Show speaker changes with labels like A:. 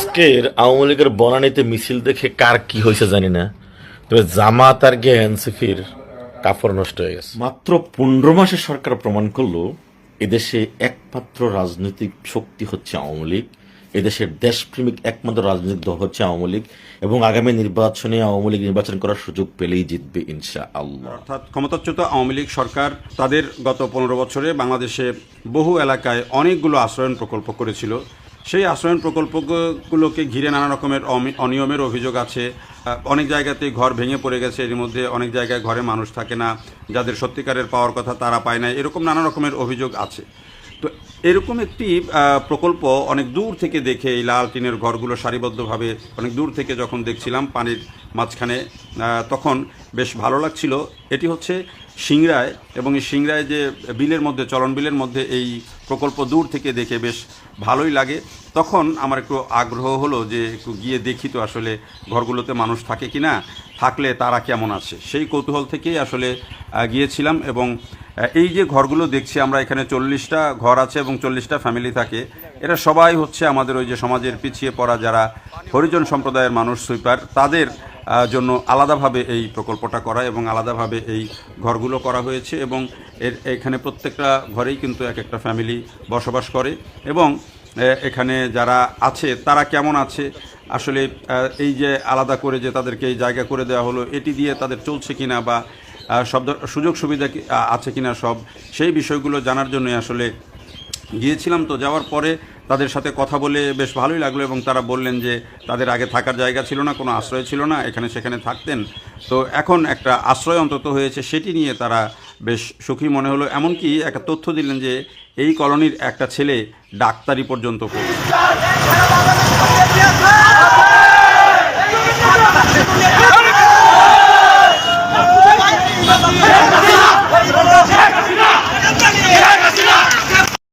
A: আজকের আওয়ামী লীগের বনানীতে মিছিল দেখে কার কি হয়েছে জানি না। তবে জামাত আর গে এনসিপির কাপড় নষ্ট হয়ে গেছে। মাত্র পনেরো মাসে সরকার প্রমাণ করল এদেশে একমাত্র রাজনৈতিক শক্তি হচ্ছে আওয়ামী লীগ। এদেশের দেশপ্রেমিক একমাত্র রাজনৈতিক দল হচ্ছে আওয়ামী লীগ এবং আগামী নির্বাচনে আওয়ামী লীগ নির্বাচন করার সুযোগ পেলেই জিতবে ইনশা আল্লাহ
B: অর্থাৎ ক্ষমতাচ্যুত আওয়ামী লীগ সরকার তাদের গত পনেরো বছরে বাংলাদেশে বহু এলাকায় অনেকগুলো আশ্রয়ন প্রকল্প করেছিল। সেই আশ্রয়ন প্রকল্পগুলোকে ঘিরে নানা রকমের অনিয়মের অভিযোগ আছে। অনেক জায়গাতেই ঘর ভেঙে পড়ে গেছে এর মধ্যে অনেক জায়গায় ঘরে মানুষ থাকে না, যাদের সত্যিকারের পাওয়ার কথা তারা পায় না, এরকম নানা রকমের অভিযোগ আছে। তো এরকম একটি প্রকল্প অনেক দূর থেকে দেখে এই লাল টিনের ঘরগুলো সারিবদ্ধভাবে অনেক দূর থেকে যখন দেখছিলাম, পানির মাঝখানে তখন বেশ ভালো লাগছিল। এটি হচ্ছে সিংড়ায় এবং এই সিংড়ায় যে বিলের মধ্যে, চলন বিলের মধ্যে এই প্রকল্প দূর থেকে দেখে বেশ ভালোই লাগে। তখন আমার একটু আগ্রহ হলো যে একটু গিয়ে দেখি তো আসলে ঘরগুলোতে মানুষ থাকে কি না থাকলে তারা কেমন আছে। সেই কৌতূহল থেকেই আসলে গিয়েছিলাম এবং এই যে ঘরগুলো দেখছি, আমরা এখানে চল্লিশটা ঘর আছে এবং চল্লিশটা ফ্যামিলি থাকে। এরা সবাই হচ্ছে আমাদের ওই যে সমাজের পিছিয়ে পড়া যারা হরিজন সম্প্রদায়ের মানুষ, সুইপার, তাদের জন্য জন্য আলাদাভাবে এই প্রকল্পটা করা এবং আলাদাভাবে এই ঘরগুলো করা হয়েছে এবং এর এখানে প্রত্যেকটা ঘরেই কিন্তু এক একটা ফ্যামিলি বসবাস করে এবং এখানে যারা আছে, তারা কেমন আছে? আসলে এই যে আলাদা করে যে তাদেরকে এই জায়গা করে দেওয়া হলো, এটি দিয়ে তাদের চলছে কিনা বা সব সুযোগ সুবিধা আছে কিনা সব, সেই বিষয়গুলো জানার জন্যই আসলে গিয়েছিলাম তো যাওয়ার পরে তাদের সাথে কথা বলে বেশ ভালোই লাগল এবং তারা বললেন যে তাদের আগে থাকার জায়গা ছিল না, কোনো আশ্রয় ছিল না, এখানে সেখানে থাকতেন। তো এখন একটা আশ্রয় অন্তত হয়েছে, সেটি নিয়ে তারা বেশ সুখী মনে হলো। এমনকি একটা তথ্য দিলেন যে এই কলোনির একটা ছেলে ডাক্তারি পর্যন্ত পড়ছে